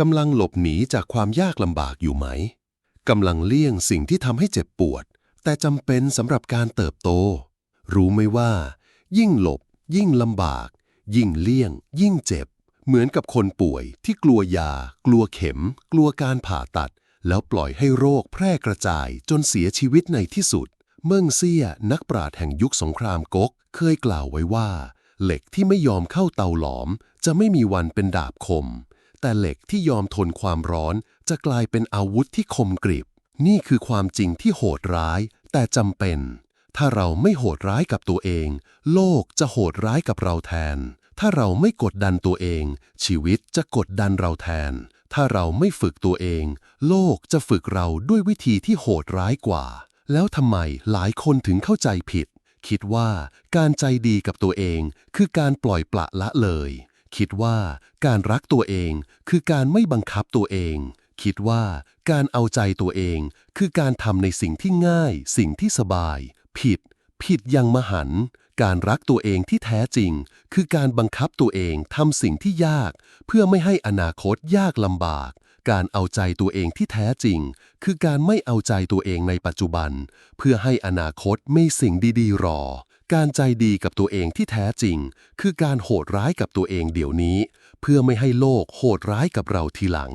กำลังหลบหนีจากความยากลำบากอยู่ไหม กำลังเลี่ยงสิ่งที่ทำให้เจ็บปวด แต่จำเป็นสำหรับการเติบโต รู้ไหมว่า ยิ่งหลบ ยิ่งลำบาก ยิ่งเลี่ยง ยิ่งเจ็บ เหมือนกับคนป่วยที่กลัวยา กลัวเข็ม กลัวการผ่าตัด แล้วปล่อยให้โรคแพร่กระจายจนเสียชีวิตในที่สุด เมิงเซียนักปราชญ์แห่งยุคสงครามก๊กเคยกล่าวไว้ว่า เหล็กที่ไม่ยอมเข้าเตาหลอม จะไม่มีวันเป็นดาบคม แต่เหล็กที่ยอมทนความร้อน จะกลายเป็นอาวุธที่คมกริบ นี่คือความจริงที่โหดร้าย แต่จำเป็น ถ้าเราไม่โหดร้ายกับตัวเอง โลกจะโหดร้ายกับเราแทน ถ้าเราไม่กดดันตัวเอง ชีวิตจะกดดันเราแทน ถ้าเราไม่ฝึกตัวเอง โลกจะฝึกเราด้วยวิธีที่โหดร้ายกว่า แล้วทำไมหลายคนถึงเข้าใจผิด คิดว่าการใจดีกับตัวเองคือการปล่อยปละละเลย คิดว่าการรักตัวเองคือการไม่บังคับตัวเอง คิดว่าการเอาใจตัวเองคือการทำในสิ่งที่ง่าย สิ่งที่สบาย ผิด ผิดอยังมหันต์การรักตัวเองที่แท้จริง คือการบังคับตัวเองทำสิ่งที่ยาก เพื่อไม่ให้อนาคตยากลำบาก การเอาใจตัวเองที่แท้จริง คือการไม่เอาใจตัวเองในปัจจุบัน เพื่อให้อนาคตมีสิ่งดีๆ รอ การใจดีกับตัวเองที่แท้จริง คือการโหดร้ายกับตัวเองเดี๋ยวนี้ เพื่อไม่ให้โลกโหดร้ายกับเราทีหลัง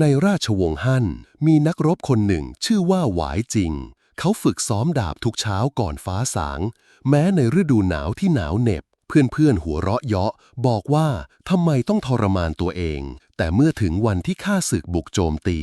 ในราชวงศ์ฮั่นมีนักรบคนหนึ่งชื่อว่าหวายจริง เขาฝึกซ้อมดาบทุกเช้าก่อนฟ้าสาง แม้ในฤดูหนาวที่หนาวเหน็บ เพื่อนๆหัวเราะเยาะ บอกว่าทำไมต้องทรมานตัวเอง แต่เมื่อถึงวันที่ข้าศึกบุกโจมตี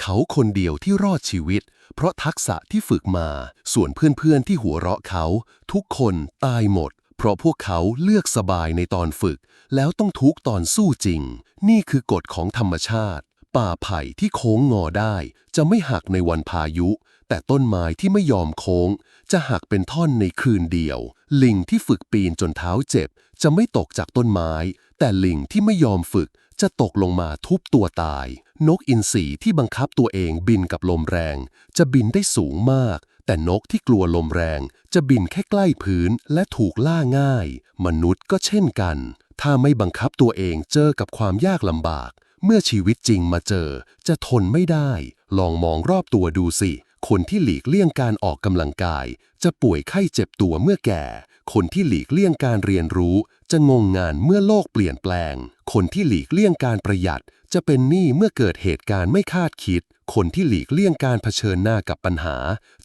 เขาคนเดียวที่รอดชีวิต เพราะทักษะที่ฝึกมา ส่วนเพื่อนๆที่หัวเราะเขา ทุกคนตายหมด เพราะพวกเขาเลือกสบายในตอนฝึก แล้วต้องทุกตอนสู้จริง นี่คือกฎของธรรมชาติ ป่าไผ่ที่โค้งงอได้ จะไม่หักในวันพายุ แต่ต้นไม้ที่ไม่ยอมโค้ง จะหักเป็นท่อนในคืนเดียว ลิงที่ฝึกปีนจนเท้าเจ็บ จะไม่ตกจากต้นไม้ แต่ลิงที่ไม่ยอมฝึกจะตกลงมาทุบตัวตาย นกอินทรีที่บังคับตัวเองบินกับลมแรง จะบินได้สูงมาก แต่นกที่กลัวลมแรง จะบินแค่ใกล้พื้นและถูกล่าง่าย มนุษย์ก็เช่นกัน ถ้าไม่บังคับตัวเองเจอกับความยากลำบาก เมื่อชีวิตจริงมาเจอ จะทนไม่ได้ ลองมองรอบตัวดูสิ คนที่หลีกเลี่ยงการออกกำลังกาย จะป่วยไข้เจ็บตัวเมื่อแก่ คนที่หลีกเลี่ยงการเรียนรู้ จะงงงานเมื่อโลกเปลี่ยนแปลง คนที่หลีกเลี่ยงการประหยัด จะเป็นหนี้เมื่อเกิดเหตุการณ์ไม่คาดคิด คนที่หลีกเลี่ยงการเผชิญหน้ากับปัญหา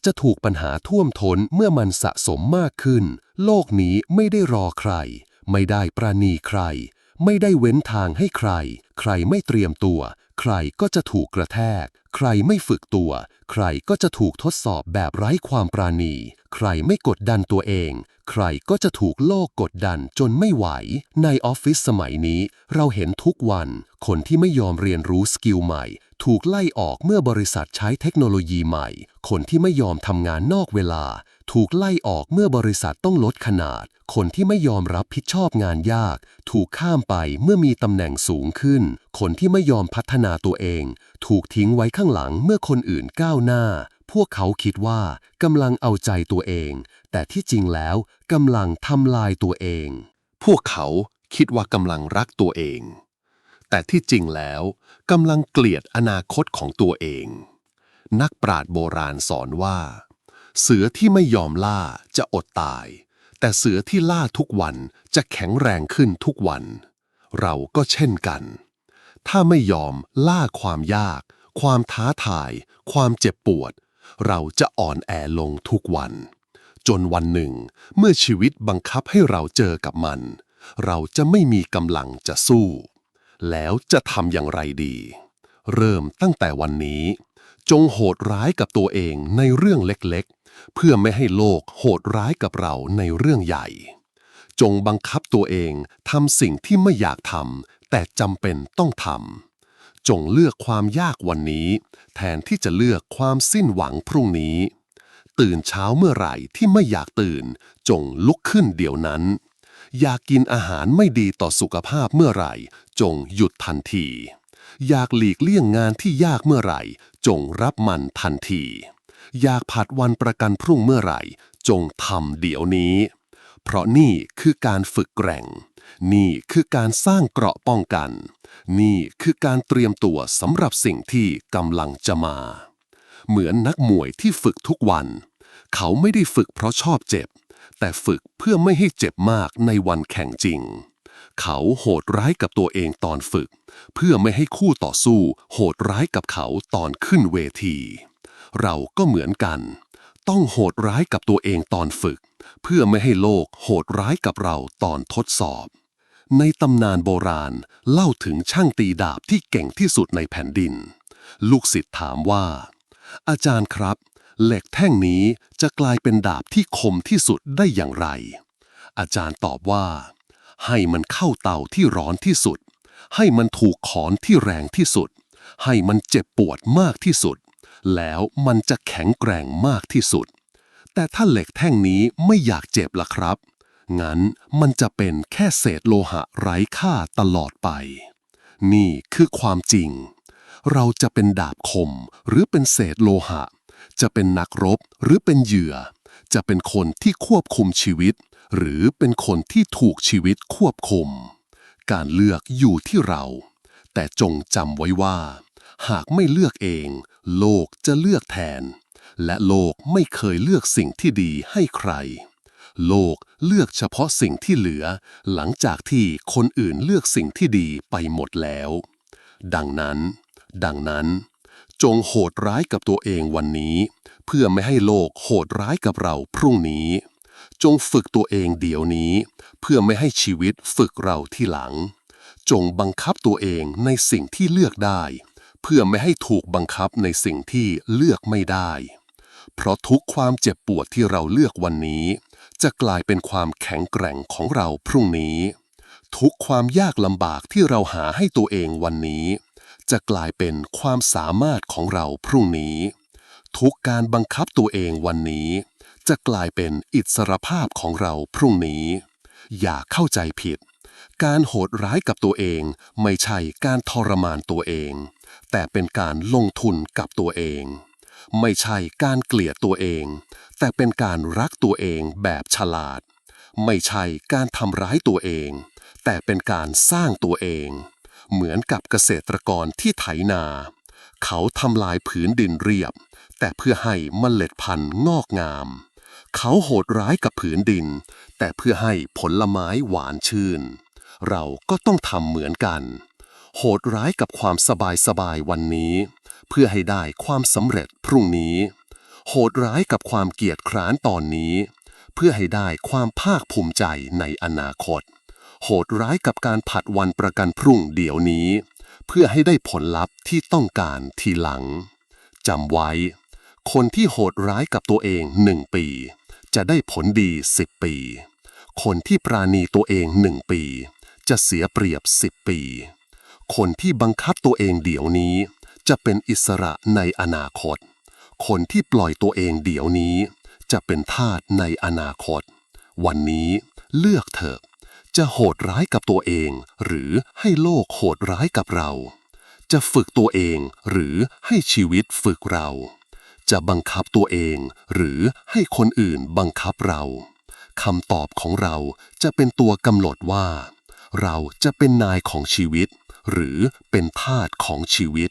จะถูกปัญหาท่วมท้นเมื่อมันสะสมมากขึ้น โลกนี้ไม่ได้รอใคร ไม่ได้ประนีใคร ไม่ได้เว้นทางให้ใคร ใครไม่เตรียมตัว ใครก็จะถูกกระแทก ใครไม่ฝึกตัว ใครก็จะถูกทดสอบแบบไร้ความปราณี ใครไม่กดดันตัวเอง ใครก็จะถูกโลกกดดันจนไม่ไหว ในออฟฟิศสมัยนี้ เราเห็นทุกวัน คนที่ไม่ยอมเรียนรู้สกิลใหม่ ถูกไล่ออกเมื่อบริษัทใช้เทคโนโลยีใหม่ คนที่ไม่ยอมทำงานนอกเวลา ถูกไล่ออกเมื่อบริษัทต้องลดขนาด คนที่ไม่ยอมรับผิดชอบงานยาก ถูกข้ามไปเมื่อมีตำแหน่งสูงขึ้น คนที่ไม่ยอมพัฒนาตัวเอง ถูกทิ้งไว้ข้างหลังเมื่อคนอื่นก้าวหน้า พวกเขาคิดว่ากำลังเอาใจตัวเอง แต่ที่จริงแล้วกำลังทำลายตัวเอง พวกเขาคิดว่ากำลังรักตัวเอง แต่ที่จริงแล้วกำลังเกลียดอนาคตของตัวเอง นักปราชญ์โบราณสอนว่า เสือที่ไม่ยอมล่าจะอดตาย แต่เสือที่ล่าทุกวันจะแข็งแรงขึ้นทุกวัน เราก็เช่นกัน ถ้าไม่ยอมล่าความยาก ความท้าทาย ความเจ็บปวด เราจะอ่อนแอลงทุกวัน จนวันหนึ่ง เมื่อชีวิตบังคับให้เราเจอกับมัน เราจะไม่มีกำลังจะสู้ แล้วจะทำอย่างไรดี เริ่มตั้งแต่วันนี้ จงโหดร้ายกับตัวเองในเรื่องเล็กๆ เพื่อไม่ให้โลกโหดร้ายกับเราในเรื่องใหญ่ จงบังคับตัวเองทำสิ่งที่ไม่อยากทำแต่จำเป็นต้องทำ จงเลือกความยากวันนี้ แทนที่จะเลือกความสิ้นหวังพรุ่งนี้ ตื่นเช้าเมื่อไหร่ที่ไม่อยากตื่น จงลุกขึ้นเดี๋ยวนั้น อยากกินอาหารไม่ดีต่อสุขภาพเมื่อไหร่ จงหยุดทันที อยากหลีกเลี่ยงงานที่ยากเมื่อไหร่ จงรับมันทันที อยากผัดวันประกันพรุ่งเมื่อไหร่ จงทำเดี๋ยวนี้ เพราะนี่คือการฝึกแกร่ง นี่คือการสร้างเกราะป้องกัน นี่คือการเตรียมตัวสำหรับสิ่งที่กำลังจะมา เหมือนนักมวยที่ฝึกทุกวัน เขาไม่ได้ฝึกเพราะชอบเจ็บ แต่ฝึกเพื่อไม่ให้เจ็บมากในวันแข่งจริง เขาโหดร้ายกับตัวเองตอนฝึก เพื่อไม่ให้คู่ต่อสู้ โหดร้ายกับเขาตอนขึ้นเวที เราก็เหมือนกัน ต้องโหดร้ายกับตัวเองตอนฝึก เพื่อไม่ให้โลกโหดร้ายกับเราตอนทดสอบ ในตำนานโบราณเล่าถึงช่างตีดาบที่เก่งที่สุดในแผ่นดิน ลูกศิษย์ถามว่า อาจารย์ครับ เหล็กแท่งนี้จะกลายเป็นดาบที่คมที่สุดได้อย่างไร อาจารย์ตอบว่า ให้มันเข้าเตาที่ร้อนที่สุด ให้มันถูกขอนที่แรงที่สุด ให้มันเจ็บปวดมากที่สุด แล้วมันจะแข็งแกร่งมากที่สุด แต่ถ้าเหล็กแท่งนี้ไม่อยากเจ็บล่ะครับ งั้นมันจะเป็นแค่เศษโลหะไร้ค่าตลอดไป นี่คือความจริง เราจะเป็นดาบคมหรือเป็นเศษโลหะ จะเป็นนักรบหรือเป็นเหยื่อ จะเป็นคนที่ควบคุมชีวิต หรือเป็นคนที่ถูกชีวิตควบคุม การเลือกอยู่ที่เรา แต่จงจำไว้ว่า หากไม่เลือกเอง โลกจะเลือกแทน และโลกไม่เคยเลือกสิ่งที่ดีให้ใคร โลกเลือกเฉพาะสิ่งที่เหลือ หลังจากที่คนอื่นเลือกสิ่งที่ดีไปหมดแล้ว ดังนั้น ดังนั้น จงโหดร้ายกับตัวเองวันนี้ เพื่อไม่ให้โลกโหดร้ายกับเราพรุ่งนี้ จงฝึกตัวเองเดี๋ยวนี้ เพื่อไม่ให้ชีวิตฝึกเราที่หลัง จงบังคับตัวเองในสิ่งที่เลือกได้เพื่อไม่ให้ถูกบังคับในสิ่งที่เลือกไม่ได้ เพราะทุกความเจ็บปวดที่เราเลือกวันนี้ จะกลายเป็นความแข็งแกร่งของเราพรุ่งนี้ ทุกความยากลำบากที่เราหาให้ตัวเองวันนี้ จะกลายเป็นความสามารถของเราพรุ่งนี้ ทุกการบังคับตัวเองวันนี้ จะกลายเป็นอิสรภาพของเราพรุ่งนี้ อย่าเข้าใจผิด การโหดร้ายกับตัวเองไม่ใช่การทรมานตัวเอง แต่เป็นการลงทุนกับตัวเอง ไม่ใช่การเกลียดตัวเอง แต่เป็นการรักตัวเองแบบฉลาด ไม่ใช่การทำร้ายตัวเอง แต่เป็นการสร้างตัวเอง เหมือนกับเกษตรกรที่ไถนา เขาทำลายผืนดินเรียบ แต่เพื่อให้มเมล็ดพันธุ์งอกงาม เขาโหดร้ายกับผืนดิน แต่เพื่อให้ผลไม้หวานชื่น เราก็ต้องทำเหมือนกัน โหดร้ายกับความสบายสบายวันนี้ เพื่อให้ได้ความสำเร็จพรุ่งนี้ โหดร้ายกับความเกียจคร้านตอนนี้ เพื่อให้ได้ความภาคภูมิใจในอนาคต โหดร้ายกับการผัดวันประกันพรุ่งเดี๋ยวนี้ เพื่อให้ได้ผลลัพธ์ที่ต้องการทีหลังจำไว้ คนที่โหดร้ายกับตัวเองหนึ่งปี จะได้ผลดีสิบปี คนที่ปราณีตัวเองหนึ่งปี จะเสียเปรียบสิบปี คนที่บังคับตัวเองเดี๋ยวนี้ จะเป็นอิสระในอนาคต คนที่ปล่อยตัวเองเดี๋ยวนี้ จะเป็นทาสในอนาคต วันนี้เลือกเถอะ จะโหดร้ายกับตัวเอง หรือให้โลกโหดร้ายกับเรา จะฝึกตัวเองหรือให้ชีวิตฝึกเรา จะบังคับตัวเองหรือให้คนอื่นบังคับเราคำตอบของเราจะเป็นตัวกำหนดว่า เราจะเป็นนายของชีวิต หรือเป็นทาสของชีวิต